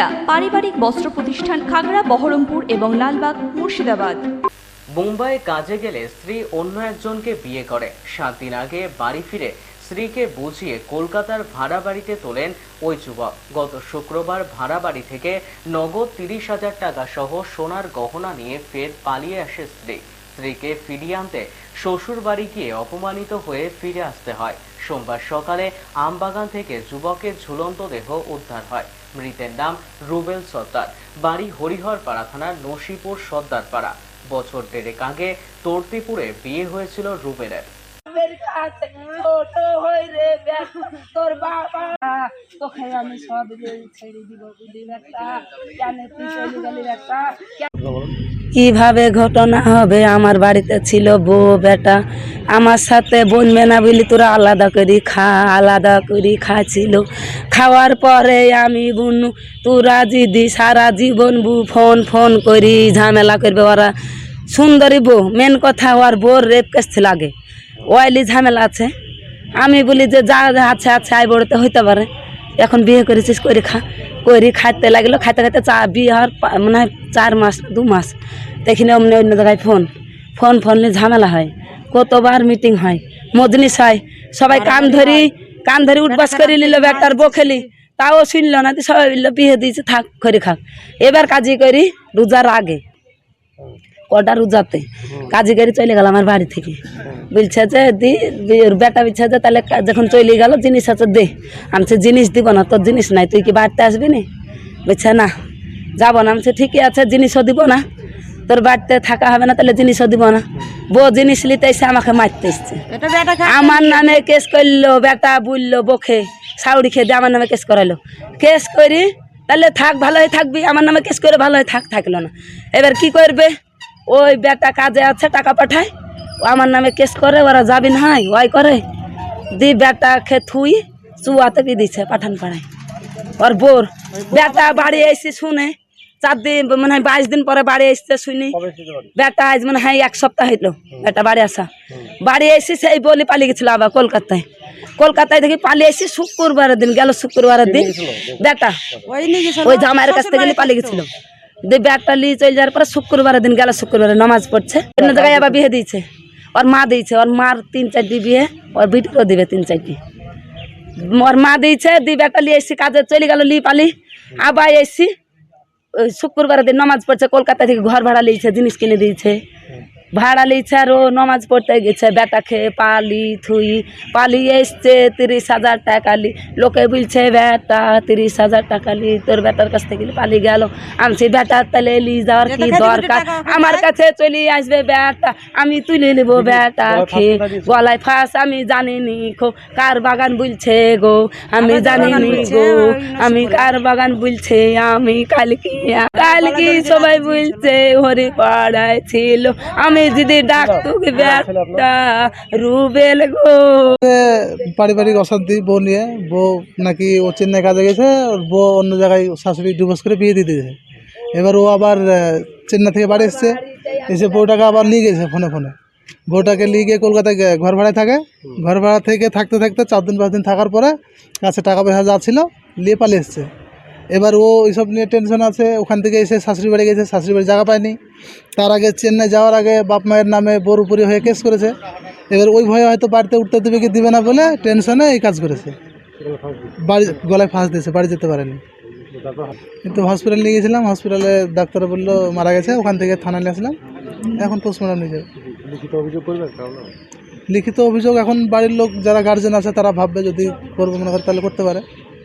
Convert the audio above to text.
সুনিতা পারিবারিক বস্ত্র প্রতিষ্ঠান খাগড়া, বহরমপুর এবং লালবাগ, মুর্শিদাবাদ। মুম্বাইয়ে কাজে গেলে স্ত্রী অন্য একজনকে বিয়ে করে। সাত দিন আগে বাড়ি ফিরে স্ত্রীকে বুঝিয়ে কলকাতার ভাড়া বাড়িতে তোলেন ওই যুবক। গত শুক্রবার ভাড়া বাড়ি থেকে নগদ তিরিশ হাজার টাকা সহ সোনার গহনা নিয়ে ফের পালিয়ে আসে স্ত্রী। স্ত্রীকে ফিরিয়ে আনতে শ্বশুর বাড়ি গিয়ে অপমানিত হয়ে ফিরে আসতে হয়। সোমবার সকালে আমবাগান থেকে যুবকের ঝুলন্ত দেহ উদ্ধার হয়। মৃতের নাম রুবেল সর্দার। বাড়ি হরিহরপাড়া থানার নসিপুর সর্দারপাড়া। বছর দেড়েক আগে তর্তিপুরে বিয়ে হয়েছিল রুবেলের। কীভাবে ঘটনা হবে? আমার বাড়িতে ছিল বউ, বেটা। আমার সাথে বনবে না বলি, তোরা আলাদা করি খা, আলাদা করি খাচ্ছিল খাওয়ার পরে আমি বুনু, তোরা জিদি সারা জীবন বু, ফোন ফোন করি, ঝামেলা করবে ওরা। সুন্দরী বউ মেন কথা ওর বোর রেপ কেস লাগে ওয়াইলি ঝামেলা আছে। আমি বলি যা যা আছে আছে আই বড়তে হইতে পারে। এখন বিয়ে করেছিস করে খা করি খাইতে লাগল খাইতে খাইতে চা বিয়ে হওয়ার মনে হয় চার মাস দু মাস। দেখিনি অমনি অন্য জায়গায় ফোন। ফোন ফোন নিয়ে ঝামেলা হয়। কতবার মিটিং হয়। মজনিস হয়। সবাই কান ধরি কান ধরি উঠবাস করে নিল ব্যাটার বখেলি তাও শুনল না তো সবাই বলল বিয়ে দিয়েছে থাক করে খাক। এবার কাজই করি রোজার আগে। কটা রোজাতে? কাজে গাড়ি চলে গেল আমার বাড়ি থেকে। বলছে যে দি ওর বেটা বলছে যে তাহলে যখন চলে গেল জিনিস আছে দে। আমি জিনিস দিব না তোর জিনিস নাই তুই কি বাড়িতে আসবি না? বলছে না যাব না। আমি ঠিকই আছে জিনিসও দিব না। তোর বাড়িতে থাকা হবে না তাহলে জিনিসও দিব না। বউ জিনিস নিতে এসে আমাকে মারতে এসছে। আমার নামে কেস করল বেটা বুললো বখে সাউরি খেয়ে দিয়ে আমার নামে কেস করাইলো কেস করি তাহলে থাক ভালোই থাকবি আমার নামে কেস করে ভালো ভালোই থাক থাকল না। এবার কি করবে? ওই বেটা কাজে আছে টাকা পাঠায়। ও আমার নামে কেস করে ওরা যাবি না হয় ওই করে। দি বেটা খে থুই চুয়াতে কি দিচ্ছে পাঠান পাড়ায়। ওর বোর বেটা বাড়ি এসে শুনে চার দিন মানে হয় বাইশ দিন পরে বাড়ি এসছে শুনি বেটা আজ মানে হয় এক সপ্তাহ হইল বেটা বাড়ি আসা। বাড়ি এসে সেই বলি পালিয়ে গেছিল আবার কলকাতায়। কলকাতায় দেখি পালিয়ে এসে শুক্রবারের দিন গেল শুক্রবারের দিন। বেটা ওই জামাইয়ের কাছ থেকে পালিয়ে গেছিল। দিয়ে ব্যাগটা নিয়ে চলে যাওয়ার পরে শুক্রবারের দিন গেল, শুক্রবারে নামাজ পড়ছে। অন্য জায়গায় আবার বিয়ে দিয়েছে। ওর মা দিয়েছে, ওর মার তিন, চারটি বিয়ে, ওর বিটিরও দিবে তিন, চারটি। ওর মা দিয়েছে দিয়ে ব্যাগটা নিয়ে এসছি কাজে, চলে গেল লি পালি। আবার এসছি শুক্রবারের দিন নামাজ পড়ছে, কলকাতা থেকে ঘর ভাড়া নিয়েছে, জিনিস কিনে দিয়েছে। ভাড়া লিয়েছে আর ও নামাজ পড়তে গেছে বেটা খেয়ে পালি থুই পালি এসছে তিরিশ হাজার টাকা লি। লোকে বলছে বেটা তিরিশ হাজার টাকা লি তোর বেটার কাছ থেকে পালি গেল। আমি বেটার তাহলে লি যাওয়ার কি দরকার? আমার কাছে চলে আসবে বেটা আমি তুলে নেব বেটা খেয়ে। গলায় ফাঁস আমি জানিনি খো কার বাগান বলছে গো? আমি জানিনি গো আমি কার। বাগান বলছে? আমি কালকে কালকে সবাই বলছে হরি পাড়ায় ছিল। আমি যদি ডাকতুক বেটা রুবেল গো। পারিবারিক অশান্তি বউ নিয়ে। বউ নাকি ও চেন্নাই কাজে গেছে ওর বউ অন্য জায়গায় শাশুড়ি ডিভোর্স করে বিয়ে দিয়ে দিয়েছে এবার ও আবার চেন্নাই থেকে বাড়ি এসছে। এসে বউটাকে আবার নিয়ে গেছে ফোনে ফোনে। বউটাকে নিয়ে গিয়ে কলকাতায় গে- ঘর ভাড়ায় থাকে। ঘর ভাড়া থেকে থাকতে থাকতে চার দিন পাঁচ দিন থাকার পরে কাছে টাকা পয়সা যা ছিল নিয়ে পালিয়ে এসছে। এবার ও এইসব নিয়ে টেনশন আছে ওখান থেকে এসে শাশুড়ি বাড়ি গেছে শাশুড়ি বাড়ি জায়গা পায়নি। তার আগে চেন্নাই যাওয়ার আগে বাপ মায়ের নামে বোর উপরে হয়ে কেস করেছে। এবার ওই ভয়ে হয়তো বাড়িতে উঠতে দেবে কি দিবে না বলে টেনশনে এই কাজ করেছে। বাড়ি গলায় ফাঁস দিয়েছে বাড়ি যেতে পারেনি। কিন্তু হসপিটাল নিয়ে গেছিলাম হসপিটালে ডাক্তার বলল মারা গেছে ওখান থেকে থানায় নিয়ে আসলাম। এখন পোস্টমর্টম নিয়ে যাবে। লিখিত অভিযোগ এখন বাড়ির লোক যারা গার্জেন আছে তারা ভাববে যদি করব মনে করে তাহলে করতে পারে।